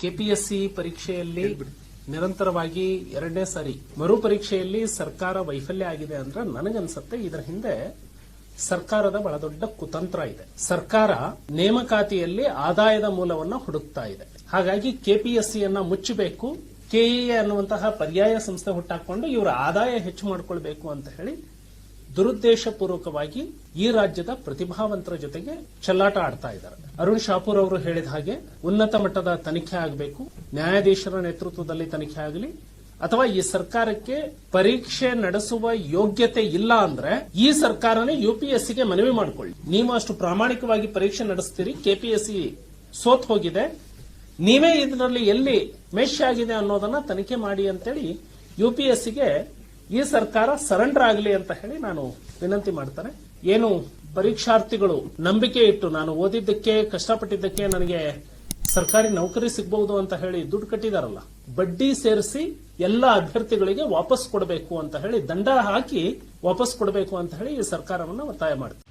KPSC ಪರೀಕ್ಷೆಯಲ್ಲಿ ನಿರಂತರವಾಗಿ ಎರಡನೇ ಸಾರಿ ಮರು ಪರೀಕ್ಷೆಯಲ್ಲಿ ಸರ್ಕಾರ ವೈಫಲ್ಯ ಆಗಿದೆ ಅಂದ್ರೆ ನನಗನ್ಸುತ್ತೆ. ಇದರ ಹಿಂದೆ ಸರ್ಕಾರದ ಬಹಳ ದೊಡ್ಡ ಕುತಂತ್ರ ಇದೆ. ಸರ್ಕಾರ ನೇಮಕಾತಿಯಲ್ಲಿ ಆದಾಯದ ಮೂಲವನ್ನು ಹುಡುಕ್ತಾ ಇದೆ. ಹಾಗಾಗಿ ಕೆಪಿಎಸ್ಸಿಯನ್ನ ಮುಚ್ಚಬೇಕು ಕೆಇಎ ಅನ್ನುವಂತಹ ಪರ್ಯಾಯ ಸಂಸ್ಥೆ ಹುಟ್ಟಾಕೊಂಡು ಇವರ ಆದಾಯ ಹೆಚ್ಚು ಮಾಡಿಕೊಳ್ಬೇಕು ಅಂತ ಹೇಳಿ ದುರುದ್ದೇಶಪೂರ್ವಕವಾಗಿ ಈ ರಾಜ್ಯದ ಪ್ರತಿಭಾವಂತರ ಜೊತೆಗೆ ಚೆಲ್ಲಾಟ ಆಡ್ತಾ ಇದ್ದಾರೆ. ಅರುಣ್ ಶಾಪೂರ್ ಅವರು ಹೇಳಿದ ಹಾಗೆ ಉನ್ನತ ಮಟ್ಟದ ತನಿಖೆ ಆಗಬೇಕು, ನ್ಯಾಯಾಧೀಶರ ನೇತೃತ್ವದಲ್ಲಿ ತನಿಖೆ ಆಗಲಿ, ಅಥವಾ ಈ ಸರ್ಕಾರಕ್ಕೆ ಪರೀಕ್ಷೆ ನಡೆಸುವ ಯೋಗ್ಯತೆ ಇಲ್ಲ ಅಂದ್ರೆ ಈ ಸರ್ಕಾರನೇ ಯುಪಿಎಸ್ಸಿಗೆ ಮನವಿ ಮಾಡಿಕೊಳ್ಳಿ. ನೀವು ಅಷ್ಟು ಪ್ರಾಮಾಣಿಕವಾಗಿ ಪರೀಕ್ಷೆ ನಡೆಸ್ತೀರಿ, ಕೆಪಿಎಸ್ಸಿ ಸೋತ್ ಹೋಗಿದೆ, ನೀವೇ ಇದರಲ್ಲಿ ಎಲ್ಲಿ ಮೆಶ್ ಆಗಿದೆ ಅನ್ನೋದನ್ನ ತನಿಖೆ ಮಾಡಿ ಅಂತೇಳಿ ಯುಪಿಎಸ್ಸಿಗೆ ಈ ಸರ್ಕಾರ ಸರೆಂಡರ್ ಆಗಲಿ ಅಂತ ಹೇಳಿ ನಾನು ವಿನಂತಿ ಮಾಡ್ತಾರೆ ಏನು ಪರೀಕ್ಷಾರ್ಥಿಗಳು ನಂಬಿಕೆ ಇಟ್ಟು ನಾನು ಓದಿದ್ದಕ್ಕೆ, ಕಷ್ಟಪಟ್ಟಿದ್ದಕ್ಕೆ ನನಗೆ ಸರ್ಕಾರಿ ನೌಕರಿ ಸಿಗಬಹುದು ಅಂತ ಹೇಳಿ ದುಡ್ಡು ಕಟ್ಟಿದಾರಲ್ಲ, ಬಡ್ಡಿ ಸೇರಿಸಿ ಎಲ್ಲ ಅಭ್ಯರ್ಥಿಗಳಿಗೆ ವಾಪಸ್ ಕೊಡಬೇಕು ಅಂತ ಹೇಳಿ ದಂಡ ಹಾಕಿ ವಾಪಸ್ ಕೊಡಬೇಕು ಅಂತ ಹೇಳಿ ಈ ಸರ್ಕಾರವನ್ನು ಒತ್ತಾಯ ಮಾಡ್ತೀನಿ.